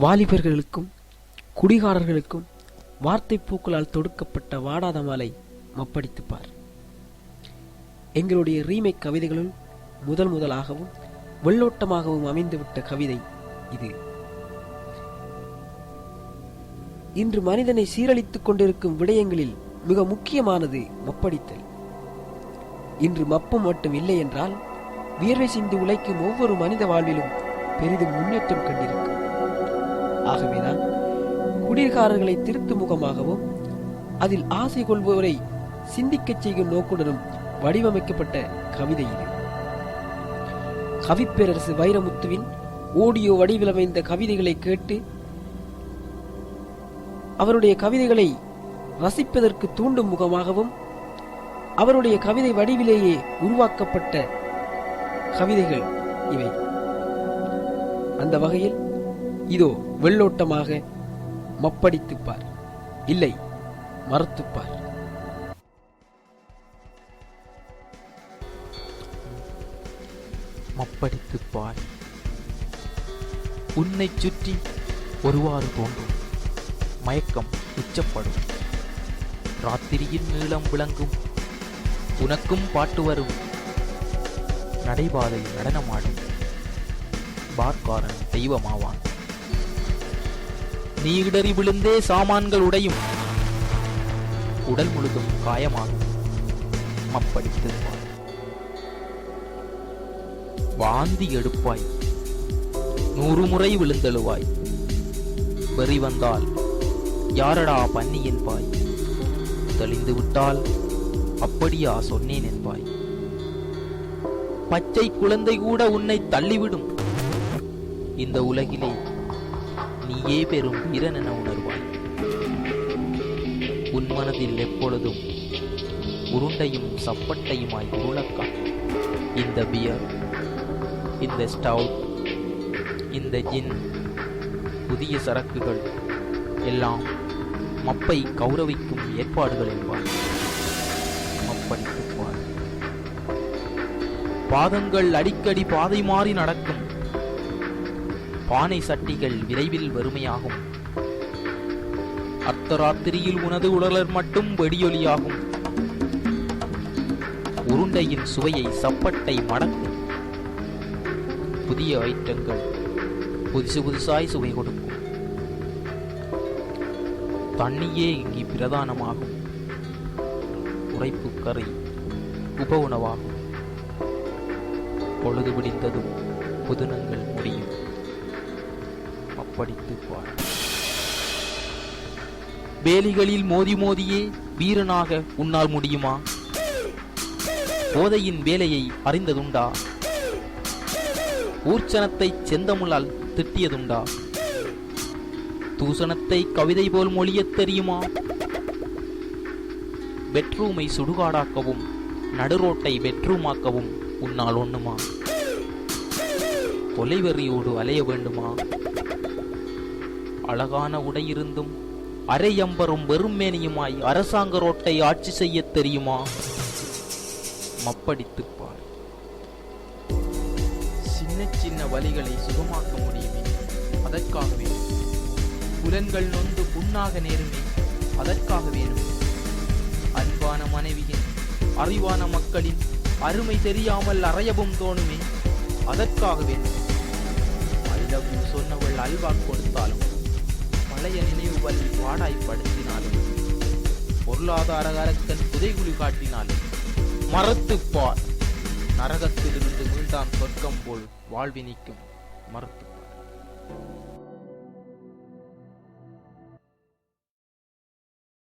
வாலிபர்களுக்கும் குடிகாரர்களுக்கும் வார்த்தை பூக்களால் தொடுக்கப்பட்ட வாடாத மாலை மப்படித்துப்பார். எங்களுடைய ரீமேக் கவிதைகளுள் முதல் முதலாகவும் வெள்ளோட்டமாகவும் அமைந்துவிட்ட கவிதை இது. இன்று மனிதனை சீரழித்துக் கொண்டிருக்கும் விடயங்களில் மிக முக்கியமானது மப்படித்தல். இன்று மப்பம் மட்டும் இல்லை என்றால் வியர்வை சிந்து உழைக்கும் ஒவ்வொரு மனித வாழ்விலும் பெரிதும் முன்னேற்றம் கண்டிருக்கும். ஆகவேதான் குடிகாரர்களை திருத்தும் முகமாகவும் அதில் ஆசை கொள்பவரை சிந்திக்கச் செய்யும் நோக்குடனும் வடிவமைக்கப்பட்ட கவிதை இது. கவிப்பேரரசு வைரமுத்துவின் ஓடியோ வடிவில் அமைந்த கவிதைகளை கேட்டு அவருடைய கவிதைகளை ரசிப்பதற்கு தூண்டும் முகமாகவும் அவருடைய கவிதை வடிவிலேயே உருவாக்கப்பட்ட கவிதைகள் இவை. அந்த வகையில் இதோ வெள்ளோட்டமாக மப்படித்துப்பார். இல்லை மறுத்துப்பார். மப்படித்துப் பார் உன்னைச் சுற்றி ஒருவாறு தோன்றும். மயக்கம் உச்சப்படும். ராத்திரியின் நீளம் விளங்கும். உனக்கும் பாட்டு வரும். நடைபாதை நடனமாடும். பார்க்காரன் தெய்வமாவான். நீடறி விழுந்தே சாமான்கள் உடையும். உடல் முழுதும் காயமாகும். அப்படி பார் வாந்தி எடுப்பாய். நூறு முறை விழுந்தெழுவாய். வெறி வந்தால் யாரடா பன்னி என்பாய்? தெளிந்து விட்டால் அப்படியா சொன்னேன் என்பாய். பச்சை குழந்தை கூட உன்னை தள்ளிவிடும். இந்த உலகிலே நீயே பெரும் வீரன் என உணர்வாய். உன் மனதில் எப்பொழுதும் உருண்டையும் சப்பட்டையுமாய் உருளக்கா இந்த பியர் இந்த ஸ்டவுட் இந்த ஜின் புதிய சரக்குகள் எல்லாம் மப்பை கௌரவிக்கும் ஏற்பாடுகள் என்பார் மப்பன் பாதங்கள் அடிக்கடி பாதை மாறி நடக்கும். பானை சட்டிகள் விரைவில் வறுமையாகும். அர்த்தராத்திரியில் உனது உடலர் மட்டும் வெடியொலியாகும். உருண்டையின் சுவையை சப்பட்டை மடக்கும் புதிய ஐட்டங்கள் புதுசு புதுசாய் சுவை கொடுக்கும். தண்ணியே இங்கு பிரதானமாகும். உரைப்பு கறி உப உணவாகும். பொழுது விடிந்ததும் புதினங்கள் முடியும். அப்படித்துப் பார் வேலிகளில் மோதி மோதியே வீரனாக உன்னால் முடியுமா? போதையின் வேலையை அறிந்ததுண்டா? ஊர்ச்சனத்தை செந்தமுளால் திட்டியதுண்டா? தூசணத்தை கவிதை போல் மொழியத் தெரியுமா? பெட்ரூமை சுடுகாடாக்கவும் நடுரோட்டை பெட்ரூமாக்கவும் உன்னால் ஒண்ணுமா? கொலைவெறியோடு அலைய வேண்டுமா? அழகான உடையிருந்தும் அரையம்பரும் வெறுமேனியுமாய் அரசாங்க ரோட்டை ஆட்சி செய்யத் தெரியுமா? மப்படித்துப் பார் சின்ன சின்ன வலிகளை சுகமாக்க முடியுமே? அதற்காக வேணும் புலன்கள் நொந்து புண்ணாக நேருமே? அதற்காக வேணும் அன்பான மனைவியின் அறிவான மக்களின் அருமை தெரியாமல் அறையவும் தோணுமே? அதற்காக வேண்டும் ஐ லவ் யூ சொன்னவள் அல்வா கொடுத்தாலும் பழைய நினைவுகள் வாடாய்ப்படுத்தினாலும் பொருளாதார அரக்கன் புதைகுழி காட்டினாலும் மறத்துப்பார் நரகத்திலிருந்து மீண்டான் சொர்க்கம் போல் வாழ்வினிக்கும் மறுத்துப்பார்